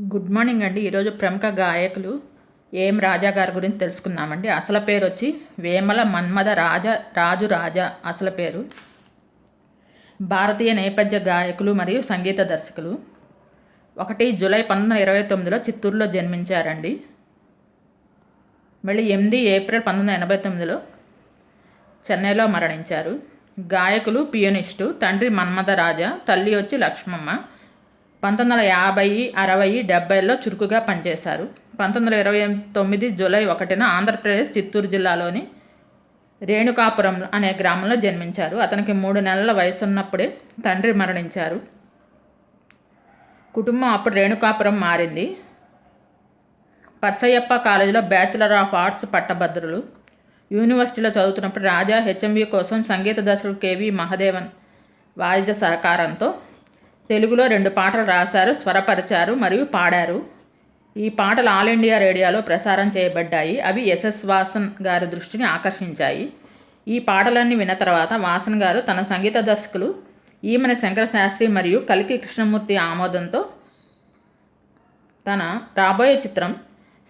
Good morning అండి. ఈరోజు ప్రముఖ గాయకులు ఏం రాజా గారి గురించి తెలుసుకుందామండి. అసలు పేరు వచ్చి వేమల మన్మథ రాజ రాజు రాజా అసలు పేరు. భారతీయ నేపథ్య గాయకులు మరియు సంగీత దర్శకులు. ఒకటి జూలై పంతొమ్మిది వందల ఇరవై తొమ్మిదిలో చిత్తూరులో జన్మించారండి. మళ్ళీ ఎనిమిది ఏప్రిల్ పంతొమ్మిది వందల ఎనభై తొమ్మిదిలో చెన్నైలో మరణించారు. గాయకులు పియోనిస్టు తండ్రి మన్మథ రాజా తల్లి వచ్చి లక్ష్మమ్మ పంతొమ్మిది వందల యాభై అరవై డెబ్బైలో చురుకుగా పనిచేశారు. పంతొమ్మిది వందల ఇరవై తొమ్మిది జూలై ఒకటిన ఆంధ్రప్రదేశ్ చిత్తూరు జిల్లాలోని రేణుకాపురం అనే గ్రామంలో జన్మించారు. అతనికి మూడు నెలల వయసున్నప్పుడే తండ్రి మరణించారు. కుటుంబం అప్పుడు రేణుకాపురం మారింది. పచ్చయ్యప్ప కాలేజీలో బ్యాచిలర్ ఆఫ్ ఆర్ట్స్ పట్టభద్రులు. యూనివర్సిటీలో చదువుతున్నప్పుడు రాజా హెచ్ఎంవి కోసం సంగీత దర్శకుడు కేవి మహదేవన్ వాయిద్య సహకారంతో తెలుగులో రెండు పాటలు రాశారు స్వరపరిచారు మరియు పాడారు. ఈ పాటలు ఆల్ ఇండియా రేడియోలో ప్రసారం చేయబడ్డాయి. అవి ఎస్ఎస్ వాసన్ గారి దృష్టిని ఆకర్షించాయి. ఈ పాటలన్నీ విన్న తర్వాత వాసన్ గారు తన సంగీత దర్శకులు ఈమెన శంకర శాస్త్రి మరియు కలికి కృష్ణమూర్తి ఆమోదంతో తన రాబోయే చిత్రం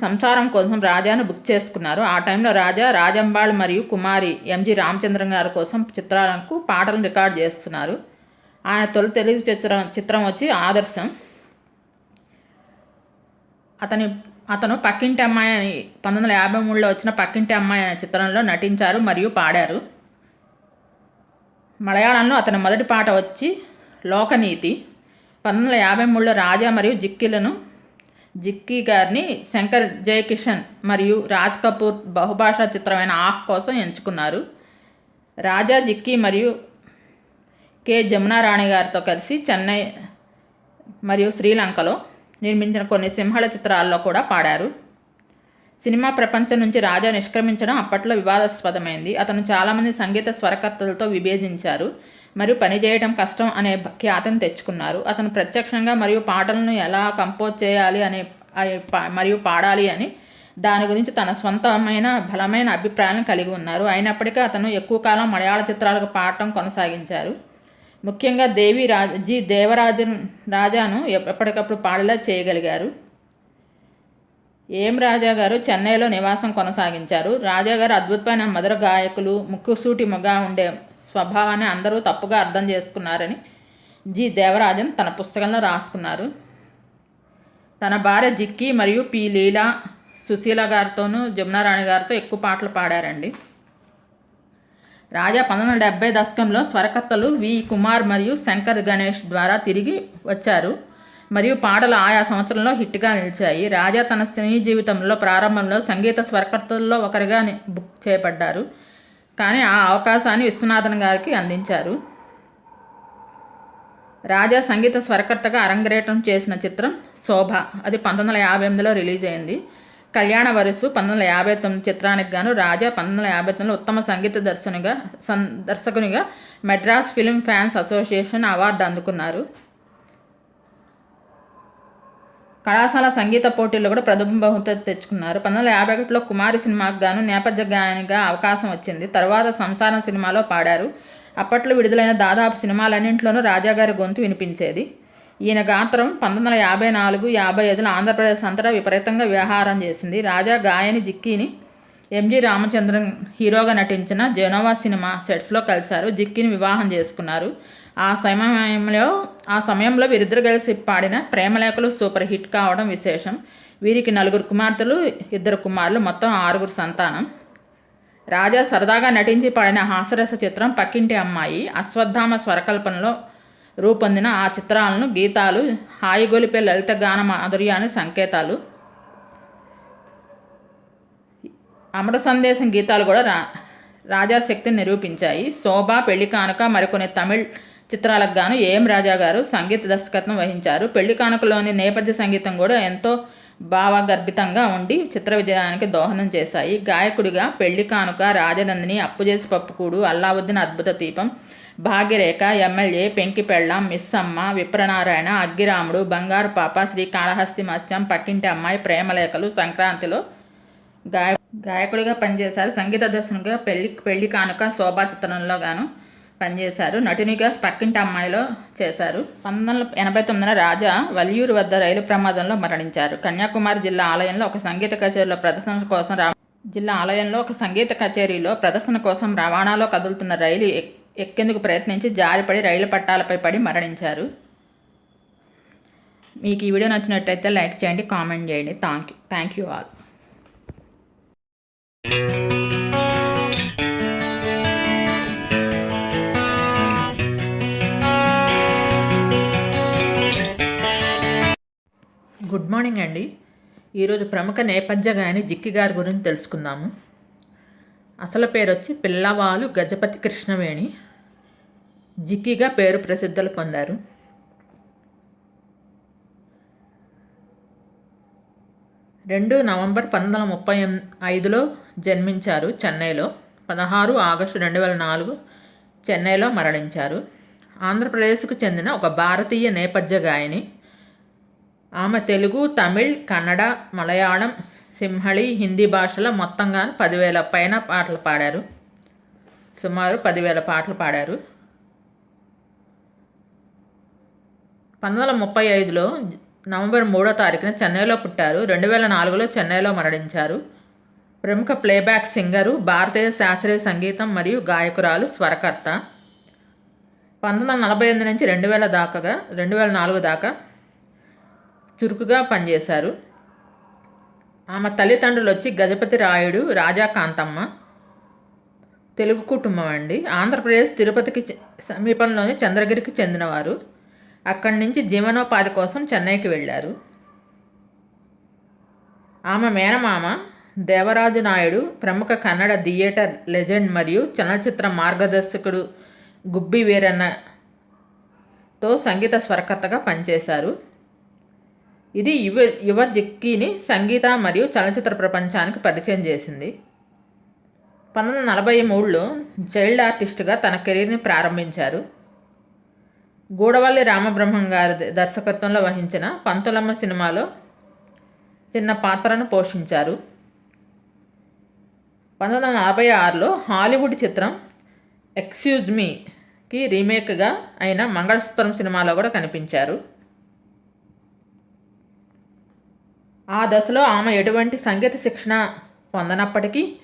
సంసారం కోసం రాజాను బుక్ చేసుకున్నారు. ఆ టైంలో రాజా రాజంబాళ్ మరియు కుమారి ఎంజి రామచంద్రన్ గారి కోసం చిత్రాలకు పాటలను రికార్డ్ చేస్తున్నారు. ఆయన తొలి తెలుగు చిత్రం చిత్రం వచ్చి ఆదర్శం. అతని అతను పక్కింటి అమ్మాయి అని పంతొమ్మిది వందల యాభై మూడులో వచ్చిన పక్కింటి అమ్మాయి అనే చిత్రంలో నటించారు మరియు పాడారు. మలయాళంలో అతని మొదటి పాట వచ్చి లోకనీతి. పంతొమ్మిది వందల యాభై మూడులో రాజా మరియు జిక్కిలను జిక్కీ గారిని శంకర్ జయకిషన్ మరియు రాజ్ కపూర్ బహుభాషా చిత్రమైన ఆక్ కోసం ఎంచుకున్నారు. రాజా జిక్కీ మరియు కె. జమునారాణి గారితో కలిసి చెన్నై మరియు శ్రీలంకలో నిర్మించిన కొన్ని సింహళ చిత్రాల్లో కూడా పాడారు. సినిమా ప్రపంచం నుంచి రాజా నిష్క్రమించడం అప్పట్లో వివాదాస్పదమైంది. అతను చాలామంది సంగీత స్వరకర్తలతో విభేదించారు మరియు పనిచేయడం కష్టం అనే ఖ్యాతిని తెచ్చుకున్నారు. అతను ప్రత్యక్షంగా మరియు పాటలను ఎలా కంపోజ్ చేయాలి అనే మరియు పాడాలి అని దాని గురించి తన సొంతమైన బలమైన అభిప్రాయాలను కలిగి ఉన్నారు. అయినప్పటికీ అతను ఎక్కువ కాలం మలయాళ చిత్రాలకు పాడటం కొనసాగించారు. ముఖ్యంగా దేవి రాజ జి దేవరాజన్ రాజాను ఎప్పటికప్పుడు పాడేలా చేయగలిగారు. ఏం రాజా గారు చెన్నైలో నివాసం కొనసాగించారు. రాజా గారు అద్భుతమైన మధుర గాయకులు ముక్కుసూటిముగా ఉండే స్వభావాన్ని అందరూ తప్పుగా అర్థం చేసుకున్నారని జి దేవరాజన్ తన పుస్తకంలో రాసుకున్నారు. తన భార్య జిక్కి మరియు పి లీలా సుశీల గారితోనూ జమునారాణి గారితో ఎక్కువ పాటలు పాడారండి. రాజా పంతొమ్మిది వందల డెబ్బై దశకంలో స్వరకర్తలు వి. కుమార్ మరియు శంకర్ గణేష్ ద్వారా తిరిగి వచ్చారు. మరియు పాటలు ఆయా సంవత్సరంలో హిట్గా నిలిచాయి. రాజా తన సినీ జీవితంలో ప్రారంభంలో సంగీత స్వరకర్తల్లో ఒకరిగా బుక్ చేయబడ్డారు కానీ ఆ అవకాశాన్ని విశ్వనాథన్ గారికి అందించారు. రాజా సంగీత స్వరకర్తగా అరంగేటం చేసిన చిత్రం శోభ. అది పంతొమ్మిది వందల యాభై ఎనిమిదిలో రిలీజ్ అయింది కళ్యాణ వరుసు పంతొమ్మిది వందల యాభై తొమ్మిది చిత్రానికి గాను రాజా పంతొమ్మిది వందల యాభై తొమ్మిదిలో ఉత్తమ సంగీత దర్శనిగా సం దర్శకునిగా Madras film fans association award అందుకున్నారు. కళాశాల సంగీత పోటీల్లో కూడా ప్రథమ బహుమతి తెచ్చుకున్నారు. పంతొమ్మిది వందల యాభై ఒకటిలో కుమారి సినిమాకు గాను నేపథ్య గాయనిగా అవకాశం వచ్చింది. తర్వాత సంసారం సినిమాలో పాడారు. అప్పట్లో విడుదలైన దాదాపు సినిమాలన్నింటిలోనూ రాజాగారి గొంతు వినిపించేది. ఈయన గాత్రం పంతొమ్మిది వందల యాభై నాలుగు యాభై ఐదులో ఆంధ్రప్రదేశ్ అంతటా విపరీతంగా వ్యవహారం చేసింది. రాజా గాయని జిక్కీని ఎంజి రామచంద్రన్ హీరోగా నటించిన జెనోవా సినిమా సెట్స్లో కలిశారు. జిక్కీని వివాహం చేసుకున్నారు. ఆ సమయంలో ఆ సమయంలో వీరిద్దరు కలిసి పాడిన ప్రేమలేఖలు సూపర్ హిట్ కావడం విశేషం. వీరికి నలుగురు కుమార్తెలు ఇద్దరు కుమారులు మొత్తం ఆరుగురు సంతానం. రాజా సరదాగా నటించి పాడిన హాస్యరస చిత్రం పక్కింటి అమ్మాయి అశ్వత్థామ స్వరకల్పనలో రూపొందిన ఆ చిత్రాలను గీతాలు హాయిగొలిపే లలిత గాన మాధుర్యాన్ని సంకేతాలు. అమర సందేశం గీతాలు కూడా రా రాజాశక్తిని నిరూపించాయి. శోభ పెళ్ళి కానుక మరికొన్ని తమిళ్ చిత్రాలకు గాను ఏఎం రాజా గారు సంగీత దర్శకత్వం వహించారు. పెళ్ళి కానుకలోని నేపథ్య సంగీతం కూడా ఎంతో భావగర్భితంగా ఉండి చిత్ర విజయానికి దోహదం చేశాయి. గాయకుడిగా పెళ్ళి కానుక రాజనందిని అప్పుచేసి పప్పుకూడు అల్లావుద్దీన్ అద్భుత దీపం భాగ్యరేఖ ఎమ్మెల్యే పెంకిపెళ్ళం మిస్సమ్మ విప్రనారాయణ అగ్గిరాముడు బంగారు పాప శ్రీ కాళహస్తి మత్స్యం పక్కింటి అమ్మాయి ప్రేమలేఖలు సంక్రాంతిలో గాయ గాయకుడిగా పనిచేశారు. సంగీత దర్శనంగా పెళ్ళి పెళ్ళి కానుక శోభా చిత్రంలో గాను పనిచేశారు. నటునిగా పక్కింటి అమ్మాయిలో చేశారు. పంతొమ్మిది వందల ఎనభై తొమ్మిదిన రాజా వల్యూరు వద్ద రైలు ప్రమాదంలో మరణించారు. కన్యాకుమారి జిల్లా ఆలయంలో ఒక సంగీత కచేరీలో ప్రదర్శన కోసం రా జిల్లా ఆలయంలో ఒక సంగీత కచేరీలో ప్రదర్శన కోసం రవాణాలో కదులుతున్న రైలు ఎక్కేందుకు ప్రయత్నించి జారిపడి రైలు పట్టాలపై పడి మరణించారు. మీకు ఈ వీడియో నచ్చినట్టయితే లైక్ చేయండి కామెంట్ చేయండి. Thank you. Thank you all. Good morning అండి. ఈరోజు ప్రముఖ నేపథ్య గాయని జిక్కి గారి గురించి తెలుసుకుందాము. అసలు పేరు వచ్చి పిల్లవాలు గజపతి కృష్ణవేణి. జిక్కిగా పేరు ప్రసిద్ధులు పొందారు. రెండు నవంబర్ పంతొమ్మిది వందల ముప్పై ఐదులో జన్మించారు. చెన్నైలో పదహారు ఆగస్టు రెండు వేల నాలుగు చెన్నైలో మరణించారు. ఆంధ్రప్రదేశ్కు చెందిన ఒక భారతీయ నేపథ్య గాయని ఆమె తెలుగు తమిళ్ కన్నడ మలయాళం సింహళి హిందీ భాషలో మొత్తంగా పదివేల పైన పాటలు పాడారు. సుమారు పదివేల పాటలు పాడారు. పంతొమ్మిది వందల ముప్పై ఐదులో నవంబర్ మూడో తారీఖున చెన్నైలో పుట్టారు. రెండు వేల నాలుగులో చెన్నైలో మరణించారు. ప్రముఖ ప్లేబ్యాక్ సింగరు భారతీయ శాస్త్రీయ సంగీతం మరియు గాయకురాలు స్వరకర్త. పంతొమ్మిది వందల నలభై ఎనిమిది నుంచి రెండు వేల దాకాగా రెండు వేల నాలుగు దాకా చురుకుగా పనిచేశారు. ఆమె తల్లిదండ్రులు వచ్చి గజపతి రాయుడు రాజా కాంతమ్మ తెలుగు కుటుంబం అండి. ఆంధ్రప్రదేశ్ తిరుపతికి సమీపంలోని చంద్రగిరికి చెందినవారు. అక్కడి నుంచి జీవనోపాధి కోసం చెన్నైకి వెళ్ళారు. ఆమె మేనమామ దేవరాజు నాయుడు ప్రముఖ కన్నడ థియేటర్ లెజెండ్ మరియు చలనచిత్ర మార్గదర్శకుడు గుబ్బి వీరన్నతో సంగీత స్వరకర్తగా పనిచేశారు. ఇది యువ యువ జిక్కీని సంగీత మరియు చలనచిత్ర ప్రపంచానికి పరిచయం చేసింది. పంతొమ్మిది వందల నలభై మూడులో చైల్డ్ ఆర్టిస్ట్గా తన కెరీర్ని ప్రారంభించారు. గూడవల్లి రామబ్రహ్మం గారి ద- దర్శకత్వంలో వహించిన పంతులమ్మ సినిమాలో చిన్న పాత్రను పోషించారు. పంతొమ్మిది వందల నలభై ఆరులో హాలీవుడ్ చిత్రం ఎక్స్క్యూజ్ మీకి రీమేక్గా అయిన మంగళసూత్రం సినిమాలో కూడా కనిపించారు. ఆ దశలో ఆమె ఎటువంటి సంగీత శిక్షణ పొందనప్పటికీ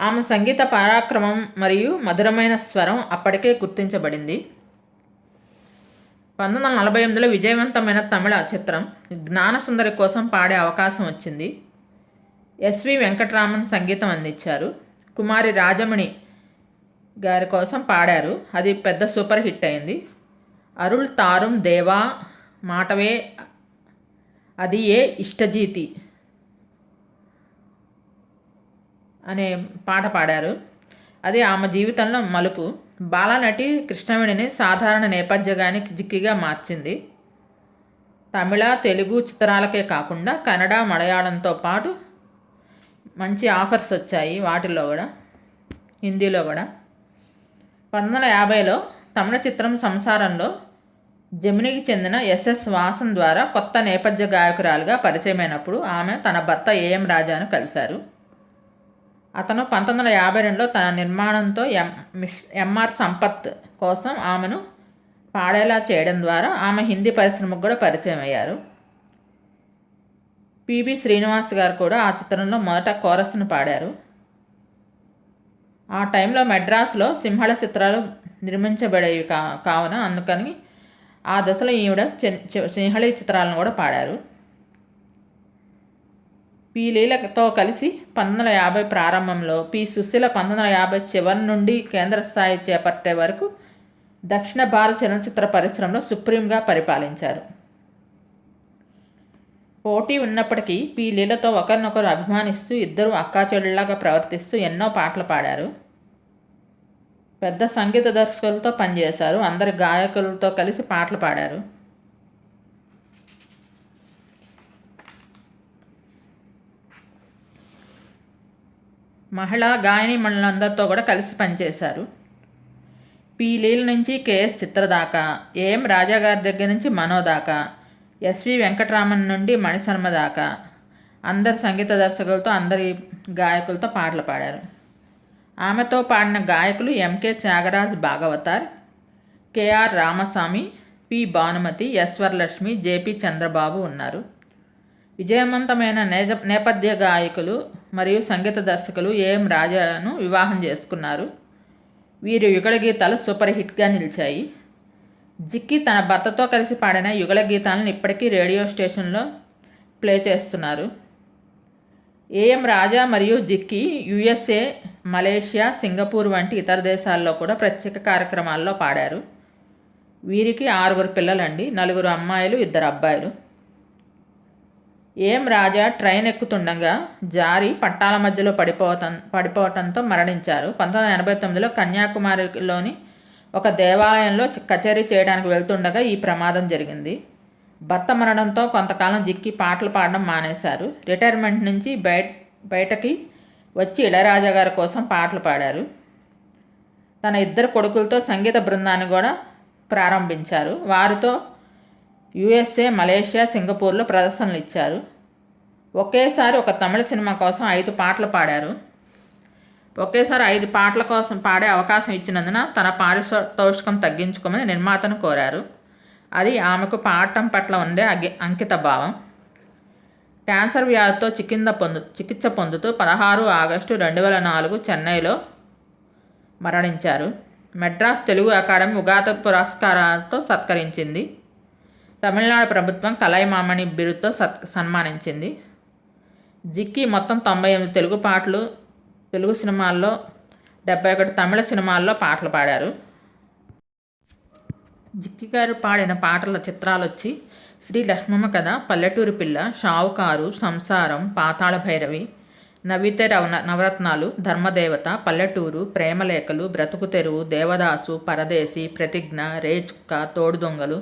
ఆమె సంగీత పరాక్రమం మరియు మధురమైన స్వరం అప్పటికే గుర్తించబడింది. పంతొమ్మిది వందల నలభై ఎనిమిదిలో విజయవంతమైన తమిళ చిత్రం జ్ఞానసుందరి కోసం పాడే అవకాశం వచ్చింది. ఎస్వి వెంకటరామన్ సంగీతం అందించారు. కుమారి రాజమణి గారి కోసం పాడారు. అది పెద్ద సూపర్ హిట్ అయింది. అరుళ్ తారుం దేవా మాటవే అది ఏ ఇష్టజీతి అనే పాట పాడారు. అది ఆమె జీవితంలో మలుపు. బాలనటి కృష్ణవేణిని సాధారణ నేపథ్యగాని జిక్కిగా మార్చింది. తమిళ తెలుగు చిత్రాలకే కాకుండా కన్నడ మలయాళంతో పాటు మంచి ఆఫర్స్ వచ్చాయి వాటిల్లో కూడా హిందీలో కూడా. పంతొమ్మిది వందల యాభైలో తమిళ చిత్రం సంసారంలో జమినికి చెందిన ఎస్ఎస్ వాసన్ ద్వారా కొత్త నేపథ్య గాయకురాలుగా పరిచయమైనప్పుడు ఆమె తన భర్త ఏఎం రాజాను కలిశారు. అతను పంతొమ్మిది వందల యాభై రెండులో తన నిర్మాణంతో ఎం ఎంఆర్ సంపత్ కోసం ఆమెను పాడేలా చేయడం ద్వారా ఆమె హిందీ పరిశ్రమకు కూడా పరిచయం అయ్యారు. పిబి శ్రీనివాస్ గారు కూడా ఆ చిత్రంలో మొదట కోరస్ను పాడారు. ఆ టైంలో మెడ్రాస్లో సింహళ చిత్రాలు నిర్మించబడేవి కా కావున అందుకని ఆ దశలో ఈవిడ చెన్- సింహళీ చిత్రాలను కూడా పాడారు. వీలీలతో లీలతో కలిసి పంతొమ్మిది వందల యాభై ప్రారంభంలో పి సుశీల పంతొమ్మిది వందల యాభై చివరి నుండి కేంద్ర స్థాయి చేపట్టే వరకు దక్షిణ భారత చలనచిత్ర పరిశ్రమలో సుప్రీంగా పరిపాలించారు. పోటీ ఉన్నప్పటికీ పి లీలతో ఒకరినొకరు అభిమానిస్తూ ఇద్దరు అక్కాచెల్లెళ్ళగా ప్రవర్తిస్తూ ఎన్నో పాటలు పాడారు. పెద్ద సంగీత దర్శకులతో పనిచేశారు. అందరి గాయకులతో కలిసి పాటలు పాడారు. మహిళా గాయని మండలందరితో కూడా కలిసి పనిచేశారు. పి లీల నుంచి కేఎస్ చిత్ర దాకా ఏఎం రాజా గారి దగ్గర నుంచి మనో దాకా ఎస్వి వెంకటరామన్ నుండి మణిశర్మ దాకా అందరి సంగీత దర్శకులతో అందరి గాయకులతో పాటలు పాడారు. ఆమెతో పాడిన గాయకులు MK Thyagaraja Bhagavathar KR Ramaswamy P Bhanumathi S Varalakshmi JP Chandrababu ఉన్నారు. విజయవంతమైన నేజ నేపథ్య గాయకులు మరియు సంగీత దర్శకులు ఏఎం రాజాను వివాహం చేసుకున్నారు. వీరి యుగళ గీతాలు సూపర్ హిట్గా నిలిచాయి. జిక్కి తన భర్తతో కలిసి పాడిన యుగళ గీతాలను ఇప్పటికీ రేడియో స్టేషన్లో ప్లే చేస్తున్నారు. ఏఎం రాజా మరియు జిక్కి యుఎస్ఏ మలేషియా సింగపూర్ వంటి ఇతర దేశాల్లో కూడా ప్రత్యేక కార్యక్రమాల్లో పాడారు. వీరికి ఆరుగురు పిల్లలండి నలుగురు అమ్మాయిలు ఇద్దరు అబ్బాయిలు. ఏం రాజా ట్రైన్ ఎక్కుతుండగా జారి పట్టాల మధ్యలో పడిపోవటం పడిపోవటంతో మరణించారు. పంతొమ్మిది వందల ఎనభై తొమ్మిదిలో కన్యాకుమారిలోని ఒక దేవాలయంలో కచేరీ చేయడానికి వెళ్తుండగా ఈ ప్రమాదం జరిగింది. భర్త మరణంతో కొంతకాలం జిక్కి పాటలు పాడడం మానేశారు. రిటైర్మెంట్ నుంచి బయట బయటకి వచ్చి ఇళయరాజా గారి కోసం పాటలు పాడారు. తన ఇద్దరు కొడుకులతో సంగీత బృందాన్ని కూడా ప్రారంభించారు. వారితో యుఎస్ఏ మలేషియా సింగపూర్లో ప్రదర్శనలు ఇచ్చారు ఒకేసారి ఒక తమిళ సినిమా కోసం ఐదు పాటలు పాడారు. ఒకేసారి ఐదు పాటల కోసం పాడే అవకాశం ఇచ్చినందున తన పారితోషికం తగ్గించుకోమని నిర్మాతను కోరారు. అది ఆమెకు పాడటం పట్ల ఉండే అగి అంకిత భావం క్యాన్సర్ వ్యాధితో చికింద పొందు చికిత్స పొందుతూ పదహారు ఆగస్టు రెండు వేల నాలుగు చెన్నైలో మరణించారు. మెడ్రాస్ తెలుగు అకాడమీ ఉగాత పురస్కారాలతో సత్కరించింది. తమిళనాడు ప్రభుత్వం కలైమామణి బిరుదుతో సత్ సన్మానించింది. జిక్కి మొత్తం తొంభై ఎనిమిది తెలుగు పాటలు తెలుగు సినిమాల్లో డెబ్బై ఒకటి తమిళ సినిమాల్లో పాటలు పాడారు. జిక్కి గారు పాడిన పాటల చిత్రాలు వచ్చి శ్రీ లక్ష్మమ్మ కథ పల్లెటూరి పిల్ల షావుకారు సంసారం పాతాళ భైరవి నవితే రవ నవరత్నాలు ధర్మదేవత పల్లెటూరు ప్రేమలేఖలు బ్రతుకు తెరువు దేవదాసు పరదేశి ప్రతిజ్ఞ రేచుక్క తోడు దొంగలు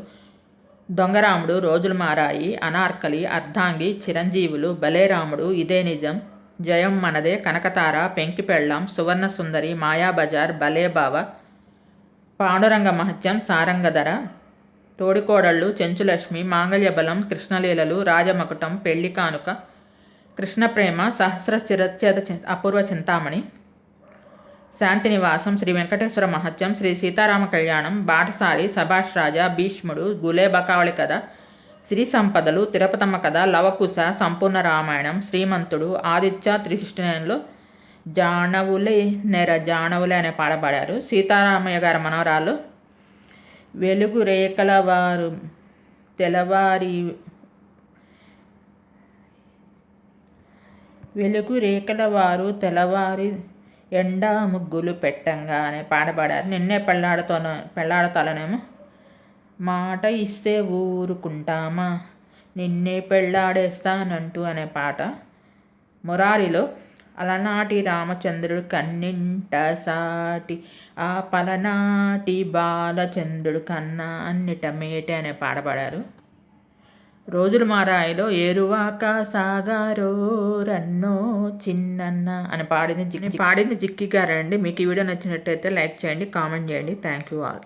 దొంగరాముడు రోజులు మారాయి. అనార్కలి అర్ధాంగి చిరంజీవులు బలేరాముడు ఇదే నిజం. జయం మనదే కనకతార పెంకిపెళ్ళాం సువర్ణ సుందరి మాయాబజార్ బలేబావ పాండురంగ మహత్యం సారంగధర తోడికోడళ్ళు చెంచులక్ష్మి మాంగళ్యబలం కృష్ణలీలలు రాజమకుటం పెళ్ళి కానుక కృష్ణప్రేమ సహస్ర చిరచేత అపూర్వ చింతామణి శాంతినివాసం శ్రీ వెంకటేశ్వర మహత్యం శ్రీ సీతారామ కళ్యాణం బాటసారి సభాష్ రాజా భీష్ముడు గులేబకావళి కథ శ్రీ సంపదలు తిరుపతమ్మ కథ లవకుశ సంపూర్ణ రామాయణం శ్రీమంతుడు ఆదిత్య త్రీ సిక్స్టీ నైన్లో జానవులే నెర జానవులే అనే పాడబడారు సీతారామయ్య గారి మనవరాలు వెలుగు రేఖల వారు తెల్లవారి వెలుగు రేఖల వారు తెల్లవారి ఎండా ముగ్గులు పెట్టంగా అనే పాట పాడారు. నిన్నే పెళ్ళాడతాను పెళ్ళాడతాలనేమో? మాట ఇస్తే ఊరుకుంటామా? నిన్నే పెళ్ళాడేస్తానంటూ అనే పాట మురారిలో అలనాటి రామచంద్రుడు కన్నింట సాటి ఆ పలనాటి బాలచంద్రుడు కన్నా అన్నిట మేటే అనే పాట పాడారు. రోజులు మారాయిలో ఏరువాక సాగారో రన్నో చిన్నన్న అని పాడింది పాడింది జిక్కి గారండి. మీకు ఈ వీడియో నచ్చినట్టయితే లైక్ చేయండి కామెంట్ చేయండి. Thank you all.